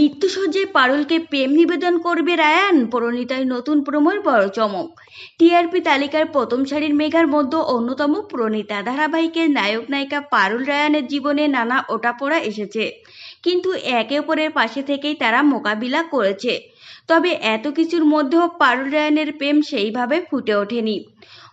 মৃত্যুসজ্জায় পারুলকে প্রেম নিবেদন করবে রায়ান প্রণীতায় নতুন প্রমোর বড় চমক। টিআরপি তালিকার প্রথম সারির মেঘার মধ্যে অন্যতম প্রণীতা ধারাবাহিকের নায়ক নায়িকা পারুল রায়ানের জীবনে নানা ওঠাপড়া এসেছে। কিন্তু একে অপরের পাশে থেকেই তারা মোকাবিলা করেছে। তবে এত কিছুর মধ্যেও পারুল রায়ানের প্রেম সেইভাবে ফুটে ওঠেনি।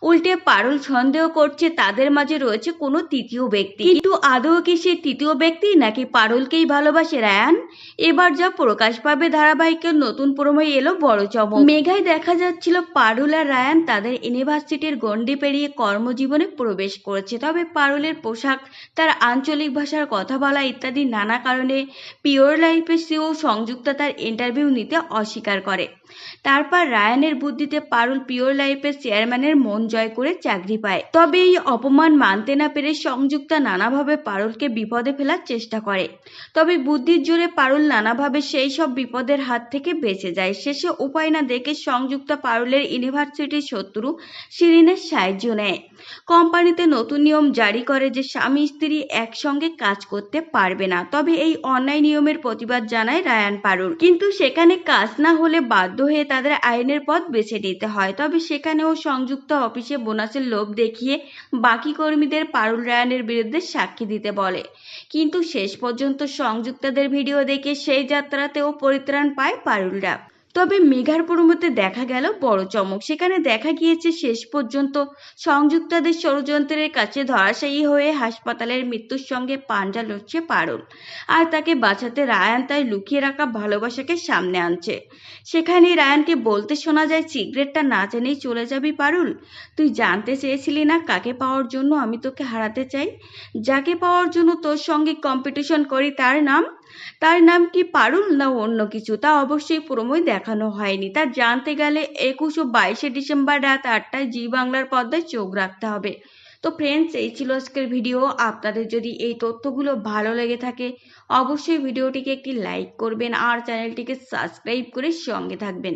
উল্টে পারুল সন্দেহ করছে তাদের মাঝে রয়েছে কোনো তৃতীয় ব্যক্তি। কিন্তু আদৌ কি সে তৃতীয় ব্যক্তি নাকি পারুলকেই ভালোবাসে রায়ান? এবার যা প্রকাশ পাবে ধারাবাহিকের নতুন প্রমোয় এলো বড় চমক। মেঘায় দেখা যাচ্ছিল পারুল আর রায়ান তাদের ইউনিভার্সিটির গণ্ডি পেরিয়ে কর্মজীবনে প্রবেশ করেছে। তবে পারুলের পোশাক, তার আঞ্চলিক ভাষার কথা বলা ইত্যাদি নানা কারণে পিওর লাইফে সেও সংযুক্তা তার ইন্টারভিউ নিতে অস্বীকার করে। তারপর রায়ানের বুদ্ধিতে পারুল পিওর লাইফের চেয়ারম্যানের মন জয় করে চাকরি পায়। তবে এই অপমান মানতে না পেরে সংযুক্তা নানাভাবে পারুলকে বিপদে ফেলার চেষ্টা করে। তবে বুদ্ধির জোরে পারুল নানাভাবে সেই সব বিপদের হাত থেকে বেঁচে যায়। শেষে উপায় না দেখে সংযুক্তা পারুলের ইউনিভার্সিটির শত্রু শিরিনের সাহায্য নেয়। কোম্পানিতে নতুন নিয়ম জারি করে যে স্বামী স্ত্রী একসঙ্গে কাজ করতে পারবে না। তবে এই অন্যায় নিয়মের প্রতিবাদ জানায় রায়ান পারুল। কিন্তু সেখানে কাজ না হলে বাধ্য হয়ে তাদের আইনের পথ বেছে নিতে হয়। তবে সেখানেও সংযুক্ত অফিসে বোনাসের লোভ দেখিয়ে বাকি কর্মীদের পারুল রায়নের বিরুদ্ধে সাক্ষী দিতে বলে। কিন্তু শেষ পর্যন্ত সংযুক্তদের ভিডিও দেখে সেই যাত্রাতেও পরিত্রাণ পায় পারুল পারুলরা। তবে মেঘার প্রমোতে দেখা গেল বড় চমক। সেখানে দেখা গিয়েছে শেষ পর্যন্ত সংযুক্তাদের ষড়যন্ত্রের কাছে ধরাশায়ী হয়ে হাসপাতালের মৃত্যুর সঙ্গে পাঞ্জা লড়ছে পারুল আর তাকে বাঁচাতে রায়ান তাই লুকিয়ে রাখা ভালোবাসাকে সামনে আনছে। সেখানে রায়ানকে বলতে শোনা যায়, সিগারেটটা না জেনেই চলে যাবি পারুল। তুই জানতে চেয়েছিলি না কাকে পাওয়ার জন্য আমি তোকে হারাতে চাই? যাকে পাওয়ার জন্য তোর সঙ্গে কম্পিটিশন করি তার নাম তার নাম কি পারুল না অন্য কিছু? তা অবশ্যই প্রমোয় দেখানো হয়নি। তা জানতে গেলে একুশ ও বাইশে ডিসেম্বর রাত আটটায় জি বাংলার পর্দায় চোখ রাখতে হবে। তো ফ্রেন্ডস এই ছিল আজকের ভিডিও। আপনাদের যদি এই তথ্যগুলো ভালো লেগে থাকে, অবশ্যই ভিডিওটিকে একটি লাইক করবেন আর চ্যানেলটিকে সাবস্ক্রাইব করে সঙ্গে থাকবেন।